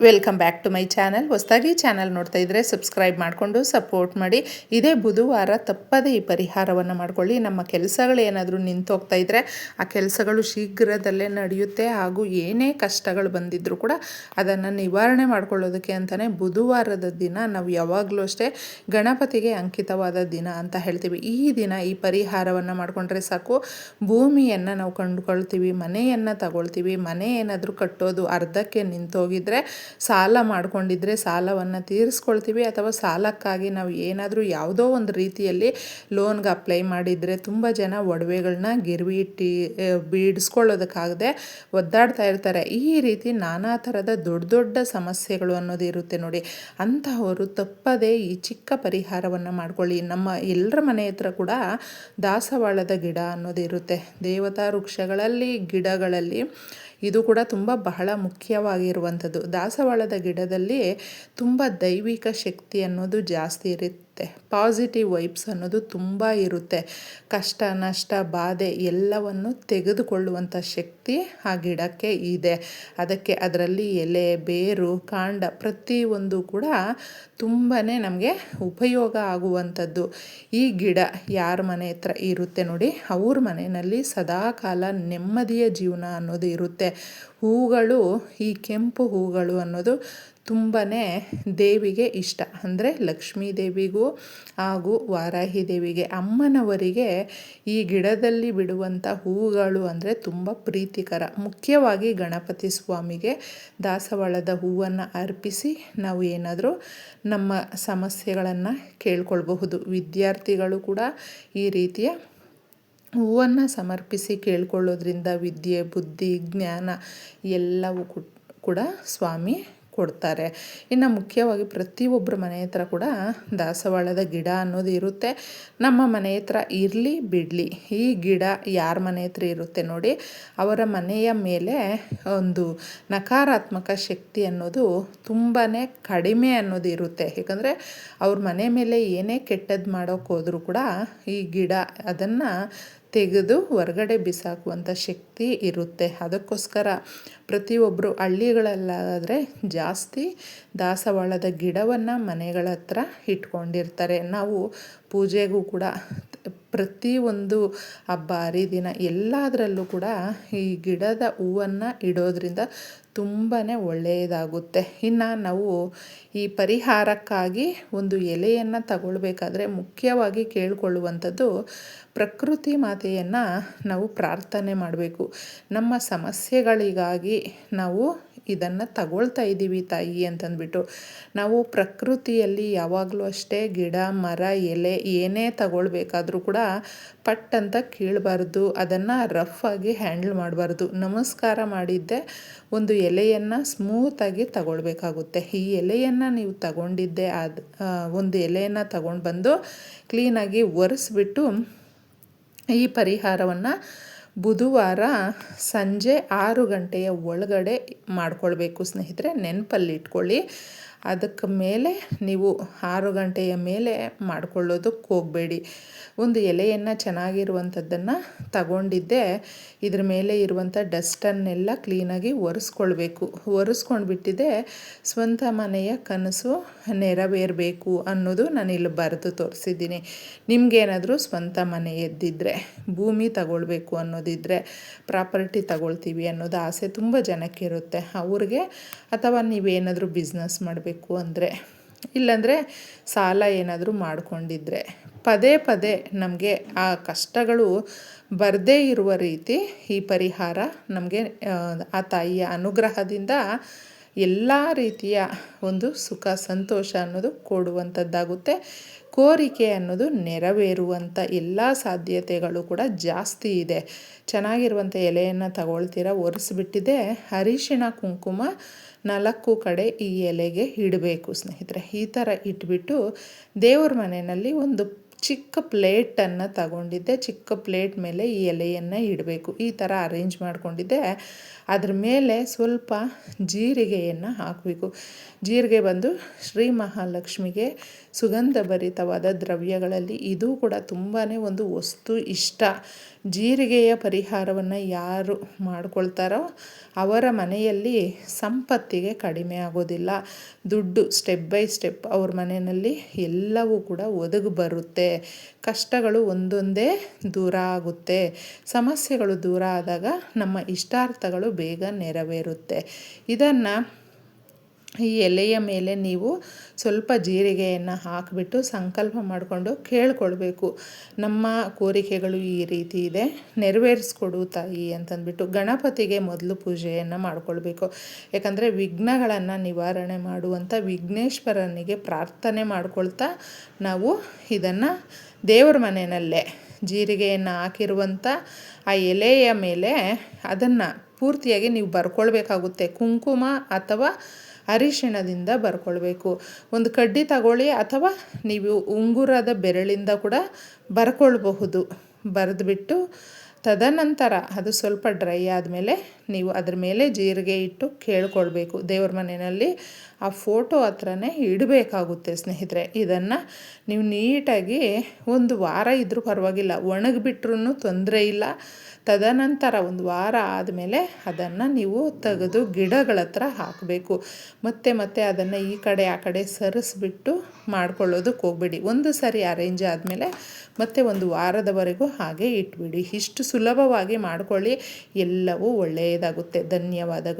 Welcome back to my channel. ಹೊಸದಾಗಿ channel ನೋಡ್ತಾ ಇದ್ದರೆ ಸಬ್ಸ್ಕ್ರೈಬ್ ಮಾಡಿಕೊಂಡು ಸಪೋರ್ಟ್ ಮಾಡಿ. ಇದೇ ಬುಧವಾರ ತಪ್ಪದೇ ಈ ಪರಿಹಾರವನ್ನು ಮಾಡಿಕೊಳ್ಳಿ. ನಮ್ಮ ಕೆಲಸಗಳು ಏನಾದರೂ ನಿಂತೋಗ್ತಾ ಇದ್ದರೆ ಆ ಕೆಲಸಗಳು ಶೀಘ್ರದಲ್ಲೇ ನಡೆಯುತ್ತೆ. ಹಾಗೂ ಏನೇ ಕಷ್ಟಗಳು ಬಂದಿದ್ದರೂ ಕೂಡ ಅದನ್ನು ನಿವಾರಣೆ ಮಾಡ್ಕೊಳ್ಳೋದಕ್ಕೆ ಅಂತಲೇ ಬುಧವಾರದ ದಿನ ನಾವು ಯಾವಾಗಲೂ ಅಷ್ಟೇ ಗಣಪತಿಗೆ ಅಂಕಿತವಾದ ದಿನ ಅಂತ ಹೇಳ್ತೀವಿ. ಈ ದಿನ ಈ ಪರಿಹಾರವನ್ನು ಮಾಡಿಕೊಂಡ್ರೆ ಸಾಕು. ಭೂಮಿಯನ್ನು ನಾವು ಕಂಡುಕೊಳ್ತೀವಿ, ಮನೆಯನ್ನು ತಗೊಳ್ತೀವಿ. ಮನೆ ಏನಾದರೂ ಕಟ್ಟೋದು, ಅರ್ಧಕ್ಕೆ ನಿಂತೋಗಿದ್ರೆ ಸಾಲ ಮಾಡಿಕೊಂಡಿದ್ರೆ ಸಾಲವನ್ನು ತೀರಿಸ್ಕೊಳ್ತೀವಿ ಅಥವಾ ಸಾಲಕ್ಕಾಗಿ ನಾವು ಏನಾದರೂ ಯಾವುದೋ ಒಂದು ರೀತಿಯಲ್ಲಿ ಲೋನ್ಗೆ ಅಪ್ಲೈ ಮಾಡಿದರೆ ತುಂಬ ಜನ ಒಡವೆಗಳನ್ನ ಗಿರ್ವಿ ಇಟ್ಟು ಬೀಡಿಸ್ಕೊಳ್ಳೋದಕ್ಕಾಗದೆ ಒದ್ದಾಡ್ತಾ ಇರ್ತಾರೆ. ಈ ರೀತಿ ನಾನಾ ಥರದ ದೊಡ್ಡ ದೊಡ್ಡ ಸಮಸ್ಯೆಗಳು ಅನ್ನೋದು ಇರುತ್ತೆ ನೋಡಿ. ಅಂತಹವರು ತಪ್ಪದೇ ಈ ಚಿಕ್ಕ ಪರಿಹಾರವನ್ನು ಮಾಡ್ಕೊಳ್ಳಿ. ನಮ್ಮ ಎಲ್ಲರ ಮನೆ ಹತ್ರ ಕೂಡ ದಾಸವಾಳದ ಗಿಡ ಅನ್ನೋದು ಇರುತ್ತೆ. ದೇವತಾ ವೃಕ್ಷಗಳಲ್ಲಿ, ಗಿಡಗಳಲ್ಲಿ ಇದು ಕೂಡ ತುಂಬ ಬಹಳ ಮುಖ್ಯವಾಗಿರುವಂಥದ್ದು. ದಾಸವಾಳದ ಗಿಡದಲ್ಲಿ ತುಂಬ ದೈವಿಕ ಶಕ್ತಿ ಅನ್ನೋದು ಜಾಸ್ತಿ ಇರುತ್ತೆ. ಪಾಸಿಟಿವ್ ವೈಬ್ಸ್ ಅನ್ನೋದು ತುಂಬ ಇರುತ್ತೆ. ಕಷ್ಟ, ನಷ್ಟ, ಬಾಧೆ ಎಲ್ಲವನ್ನು ತೆಗೆದುಕೊಳ್ಳುವಂಥ ಶಕ್ತಿ ಆ ಗಿಡಕ್ಕೆ ಇದೆ. ಅದಕ್ಕೆ ಅದರಲ್ಲಿ ಎಲೆ, ಬೇರು, ಕಾಂಡ ಪ್ರತಿಯೊಂದು ಕೂಡ ತುಂಬಾ ನಮಗೆ ಉಪಯೋಗ ಆಗುವಂಥದ್ದು. ಈ ಗಿಡ ಯಾರ ಮನೆ ಹತ್ರ ಇರುತ್ತೆ ನೋಡಿ, ಅವ್ರ ಮನೆಯಲ್ಲಿ ಸದಾಕಾಲ ನೆಮ್ಮದಿಯ ಜೀವನ ಅನ್ನೋದು ಇರುತ್ತೆ. ಹೂಗಳು, ಈ ಕೆಂಪು ಹೂಗಳು ಅನ್ನೋದು ತುಂಬಾ ದೇವಿಗೆ ಇಷ್ಟ. ಅಂದರೆ ಲಕ್ಷ್ಮೀ ದೇವಿಗೂ ಹಾಗೂ ವಾರಾಹಿ ದೇವಿಗೆ, ಅಮ್ಮನವರಿಗೆ ಈ ಗಿಡದಲ್ಲಿ ಬಿಡುವಂಥ ಹೂವುಗಳು ಅಂದರೆ ತುಂಬ ಪ್ರೀತಿಕರ. ಮುಖ್ಯವಾಗಿ ಗಣಪತಿ ಸ್ವಾಮಿಗೆ ದಾಸವಾಳದ ಹೂವನ್ನು ಅರ್ಪಿಸಿ ನಾವು ಏನಾದರೂ ನಮ್ಮ ಸಮಸ್ಯೆಗಳನ್ನು ಕೇಳ್ಕೊಳ್ಬಹುದು. ವಿದ್ಯಾರ್ಥಿಗಳು ಕೂಡ ಈ ರೀತಿಯ ಹೂವನ್ನು ಸಮರ್ಪಿಸಿ ಕೇಳ್ಕೊಳ್ಳೋದ್ರಿಂದ ವಿದ್ಯೆ, ಬುದ್ಧಿ, ಜ್ಞಾನ ಎಲ್ಲವೂ ಕೂಡ ಸ್ವಾಮಿ ಕೊಡ್ತಾರೆ. ಇನ್ನು ಮುಖ್ಯವಾಗಿ ಪ್ರತಿಯೊಬ್ಬರ ಮನೆ ಹತ್ರ ಕೂಡ ದಾಸವಾಳದ ಗಿಡ ಅನ್ನೋದು ಇರುತ್ತೆ. ನಮ್ಮ ಮನೆ ಹತ್ರ ಇರಲಿ ಬಿಡಲಿ. ಈ ಗಿಡ ಯಾರ ಮನೆ ಹತ್ರ ಇರುತ್ತೆ ನೋಡಿ, ಅವರ ಮನೆಯ ಮೇಲೆ ಒಂದು ನಕಾರಾತ್ಮಕ ಶಕ್ತಿ ಅನ್ನೋದು ತುಂಬಾ ಕಡಿಮೆ ಅನ್ನೋದು ಇರುತ್ತೆ. ಯಾಕಂದರೆ ಅವ್ರ ಮನೆ ಮೇಲೆ ಏನೇ ಕೆಟ್ಟದ್ದು ಮಾಡೋಕ್ಕೋದ್ರೂ ಕೂಡ ಈ ಗಿಡ ಅದನ್ನು ತೆಗೆದು ಹೊರಗಡೆ ಬಿಸಾಕುವಂಥ ಶಕ್ತಿ ಇರುತ್ತೆ. ಅದಕ್ಕೋಸ್ಕರ ಪ್ರತಿಯೊಬ್ಬರು ಹಳ್ಳಿಗಳಲ್ಲಾದರೆ ಜಾಸ್ತಿ ದಾಸವಾಳದ ಗಿಡವನ್ನು ಮನೆಗಳ ಹತ್ರ ಇಟ್ಕೊಂಡಿರ್ತಾರೆ. ನಾವು ಪೂಜೆಗೂ ಕೂಡ ಪ್ರತಿಯೊಂದು ಹಬ್ಬ ಹರಿದಿನ ಎಲ್ಲದರಲ್ಲೂ ಕೂಡ ಈ ಗಿಡದ ಹೂವನ್ನು ಇಡೋದ್ರಿಂದ ತುಂಬಾ ಒಳ್ಳೆಯದಾಗುತ್ತೆ. ಇನ್ನು ನಾವು ಈ ಪರಿಹಾರಕ್ಕಾಗಿ ಒಂದು ಎಲೆಯನ್ನು ತಗೊಳ್ಬೇಕಾದ್ರೆ ಮುಖ್ಯವಾಗಿ ಕೇಳಿಕೊಳ್ಳುವಂಥದ್ದು ಪ್ರಕೃತಿ ಮಾತೆಯನ್ನು ನಾವು ಪ್ರಾರ್ಥನೆ ಮಾಡಬೇಕು. ನಮ್ಮ ಸಮಸ್ಯೆಗಳಿಗಾಗಿ ನಾವು ಇದನ್ನು ತಗೊಳ್ತಾ ಇದ್ದೀವಿ ತಾಯಿ ಅಂತಂದ್ಬಿಟ್ಟು. ನಾವು ಪ್ರಕೃತಿಯಲ್ಲಿ ಯಾವಾಗಲೂ ಅಷ್ಟೇ ಗಿಡ, ಮರ, ಎಲೆ ಏನೇ ತಗೊಳ್ಬೇಕಾದ್ರೂ ಕೂಡ ಪಟ್ ಅಂತ ಕೀಳಬಾರ್ದು. ಅದನ್ನು ರಫ್ ಆಗಿ ಹ್ಯಾಂಡಲ್ ಮಾಡಬಾರ್ದು. ನಮಸ್ಕಾರ ಮಾಡಿದ್ದೆ ಒಂದು ಎಲೆಯನ್ನು ಸ್ಮೂತಾಗಿ ತಗೊಳ್ಬೇಕಾಗುತ್ತೆ. ಈ ಎಲೆಯನ್ನು ನೀವು ತಗೊಂಡಿದ್ದೆ ಅದು ಒಂದು ಎಲೆಯನ್ನು ತಗೊಂಡು ಬಂದು ಕ್ಲೀನಾಗಿ ಒರೆಸ್ಬಿಟ್ಟು ಈ ಪರಿಹಾರವನ್ನು ಬುಧವಾರ ಸಂಜೆ ಆರು ಗಂಟೆಯ ಒಳಗಡೆ ಮಾಡ್ಕೊಳ್ಬೇಕು ಸ್ನೇಹಿತರೆ. ನೆನಪಲ್ಲಿ ಇಟ್ಕೊಳ್ಳಿ. ಅದಕ್ಕೆ ಮೇಲೆ ನೀವು ಆರು ಗಂಟೆಯ ಮೇಲೆ ಮಾಡ್ಕೊಳ್ಳೋದಕ್ಕೆ ಹೋಗಬೇಡಿ. ಒಂದು ಎಲೆಯನ್ನು ಚೆನ್ನಾಗಿರುವಂಥದ್ದನ್ನು ತಗೊಂಡಿದ್ದೆ, ಇದ್ರ ಮೇಲೆ ಇರುವಂಥ ಡಸ್ಟನ್ನೆಲ್ಲ ಕ್ಲೀನಾಗಿ ಒರೆಸ್ಕೊಳ್ಬೇಕು. ಒರೆಸ್ಕೊಂಡು ಬಿಟ್ಟಿದ್ದೆ ಸ್ವಂತ ಮನೆಯ ಕನಸು ನೆರವೇರಬೇಕು ಅನ್ನೋದು ನಾನು ಇಲ್ಲಿ ಬರೆದು ತೋರಿಸಿದ್ದೀನಿ. ನಿಮಗೇನಾದರೂ ಸ್ವಂತ ಮನೆ ಎದ್ದಿದ್ರೆ, ಭೂಮಿ ತಗೊಳ್ಬೇಕು ಅನ್ನೋದಿದ್ದರೆ ಪ್ರಾಪರ್ಟಿ ತಗೊಳ್ತೀವಿ ಅನ್ನೋದು ಆಸೆ ತುಂಬ ಜನಕ್ಕಿರುತ್ತೆ ಅವ್ರಿಗೆ ಅಥವಾ ನೀವೇನಾದರೂ ಬಿಸ್ನೆಸ್ ಮಾಡಬೇಕು ಅಂದರೆ, ಇಲ್ಲಾಂದರೆ ಸಾಲ ಏನಾದರೂ ಮಾಡಿಕೊಂಡಿದ್ರೆ. ಪದೇ ಪದೇ ನಮಗೆ ಆ ಕಷ್ಟಗಳು ಬರದೇ ಇರುವ ರೀತಿ ಈ ಪರಿಹಾರ ನಮಗೆ, ಆ ತಾಯಿಯ ಅನುಗ್ರಹದಿಂದ ಎಲ್ಲ ರೀತಿಯ ಒಂದು ಸುಖ, ಸಂತೋಷ ಅನ್ನೋದು ಕೊಡುವಂಥದ್ದಾಗುತ್ತೆ. ಕೋರಿಕೆ ಅನ್ನೋದು ನೆರವೇರುವಂಥ ಎಲ್ಲ ಸಾಧ್ಯತೆಗಳು ಕೂಡ ಜಾಸ್ತಿ ಇದೆ. ಚೆನ್ನಾಗಿರುವಂಥ ಎಲೆಯನ್ನು ತಗೊಳ್ತೀರಾ? ಒರೆಸ್ಬಿಟ್ಟಿದೆ. ಅರಿಶಿಣ, ಕುಂಕುಮ ನಾಲ್ಕು ಕಡೆ ಈ ಎಲೆಗೆ ಇಡಬೇಕು ಸ್ನೇಹಿತರೆ. ಈ ಥರ ಇಟ್ಬಿಟ್ಟು ದೇವ್ರ ಮನೆಯಲ್ಲಿ ಒಂದು ಚಿಕ್ಕ ಪ್ಲೇಟನ್ನು ತಗೊಂಡಿದ್ದೆ. ಚಿಕ್ಕ ಪ್ಲೇಟ್ ಮೇಲೆ ಈ ಎಲೆಯನ್ನು ಇಡಬೇಕು. ಈ ಥರ ಅರೇಂಜ್ ಮಾಡಿಕೊಂಡಿದ್ದೆ. ಅದ್ರ ಮೇಲೆ ಸ್ವಲ್ಪ ಜೀರಿಗೆಯನ್ನು ಹಾಕಬೇಕು. ಜೀರಿಗೆ ಬಂದು ಶ್ರೀ ಮಹಾಲಕ್ಷ್ಮಿಗೆ ಸುಗಂಧ ಭರಿತವಾದ ದ್ರವ್ಯಗಳಲ್ಲಿ ಇದು ಕೂಡ ತುಂಬಾ ಒಂದು ವಸ್ತು ಇಷ್ಟ. ಜೀರಿಗೆಯ ಪರಿಹಾರವನ್ನು ಯಾರು ಮಾಡ್ಕೊಳ್ತಾರೋ ಅವರ ಮನೆಯಲ್ಲಿ ಸಂಪತ್ತಿಗೆ ಕಡಿಮೆ ಆಗೋದಿಲ್ಲ. ದುಡ್ಡು ಸ್ಟೆಪ್ ಬೈ ಸ್ಟೆಪ್ ಅವ್ರ ಮನೆಯಲ್ಲಿ ಎಲ್ಲವೂ ಕೂಡ ಒದಗಿ ಬರುತ್ತೆ. ಕಷ್ಟಗಳು ಒಂದೊಂದೇ ದೂರ ಆಗುತ್ತೆ. ಸಮಸ್ಯೆಗಳು ದೂರ ಆದಾಗ ನಮ್ಮ ಇಷ್ಟಾರ್ಥಗಳು ಬೇಗ ನೆರವೇರುತ್ತೆ. ಇದನ್ನು ಈ ಎಲೆಯ ಮೇಲೆ ನೀವು ಸ್ವಲ್ಪ ಜೀರಿಗೆಯನ್ನು ಹಾಕಿಬಿಟ್ಟು ಸಂಕಲ್ಪ ಮಾಡಿಕೊಂಡು ಕೇಳ್ಕೊಳ್ಬೇಕು. ನಮ್ಮ ಕೋರಿಕೆಗಳು ಈ ರೀತಿ ಇದೆ. ನೆರವೇರಿಸ್ಕೊಡು ತಾಯಿ ಅಂತಂದ್ಬಿಟ್ಟು ಗಣಪತಿಗೆ ಮೊದಲು ಪೂಜೆಯನ್ನು ಮಾಡಿಕೊಳ್ಬೇಕು. ಯಾಕಂದರೆ ವಿಘ್ನಗಳನ್ನು ನಿವಾರಣೆ ಮಾಡುವಂಥ ವಿಘ್ನೇಶ್ವರನಿಗೆ ಪ್ರಾರ್ಥನೆ ಮಾಡ್ಕೊಳ್ತಾ ನಾವು ಇದನ್ನು ದೇವ್ರ ಮನೆಯಲ್ಲೇ ಜೀರಿಗೆಯನ್ನು ಹಾಕಿರುವಂಥ ಆ ಎಲೆಯ ಮೇಲೆ ಅದನ್ನು ಪೂರ್ತಿಯಾಗಿ ನೀವು ಬರ್ಕೊಳ್ಬೇಕಾಗುತ್ತೆ. ಕುಂಕುಮ ಅಥವಾ ಅರಿಶಿಣದಿಂದ ಬರ್ಕೊಳ್ಬೇಕು. ಒಂದು ಕಡ್ಡಿ ತಗೊಳ್ಳಿ ಅಥವಾ ನೀವು ಉಂಗುರದ ಬೆರಳಿಂದ ಕೂಡ ಬರ್ಕೊಳ್ಬಹುದು. ಬರೆದ್ಬಿಟ್ಟು ತದನಂತರ ಅದು ಸ್ವಲ್ಪ ಡ್ರೈ ಆದಮೇಲೆ ನೀವು ಅದ್ರ ಮೇಲೆ ಜೀರಿಗೆ ಇಟ್ಟು ಕೇಳ್ಕೊಳ್ಬೇಕು. ದೇವ್ರ ಮನೆಯಲ್ಲಿ ಆ ಫೋಟೋ ಹತ್ರನೇ ಇಡಬೇಕಾಗುತ್ತೆ ಸ್ನೇಹಿತರೆ. ಇದನ್ನು ನೀವು ನೀಟಾಗಿ ಒಂದು ವಾರ ಇದ್ದರೂ ಪರವಾಗಿಲ್ಲ. ಒಣಗಿಬಿಟ್ರೂ ತೊಂದರೆ ಇಲ್ಲ. ತದನಂತರ ಒಂದು ವಾರ ಆದಮೇಲೆ ಅದನ್ನು ನೀವು ತೆಗೆದು ಗಿಡಗಳ ಹತ್ರ ಹಾಕಬೇಕು. ಮತ್ತೆ ಮತ್ತೆ ಅದನ್ನು ಈ ಕಡೆ ಆ ಕಡೆ ಸರಿಸ್ಬಿಟ್ಟು ಮಾಡ್ಕೊಳ್ಳೋದಕ್ಕೆ ಹೋಗ್ಬೇಡಿ. ಒಂದು ಸರಿ ಅರೇಂಜ್ ಆದಮೇಲೆ ಮತ್ತೆ ಒಂದು ವಾರದವರೆಗೂ ಹಾಗೆ ಇಟ್ಬಿಡಿ. ಇಷ್ಟು ಸುಲಭವಾಗಿ ಮಾಡ್ಕೊಳ್ಳಿ. ಎಲ್ಲವೂ ಒಳ್ಳೆಯದಾಗುತ್ತೆ ಧನ್ಯವಾದಗಳು.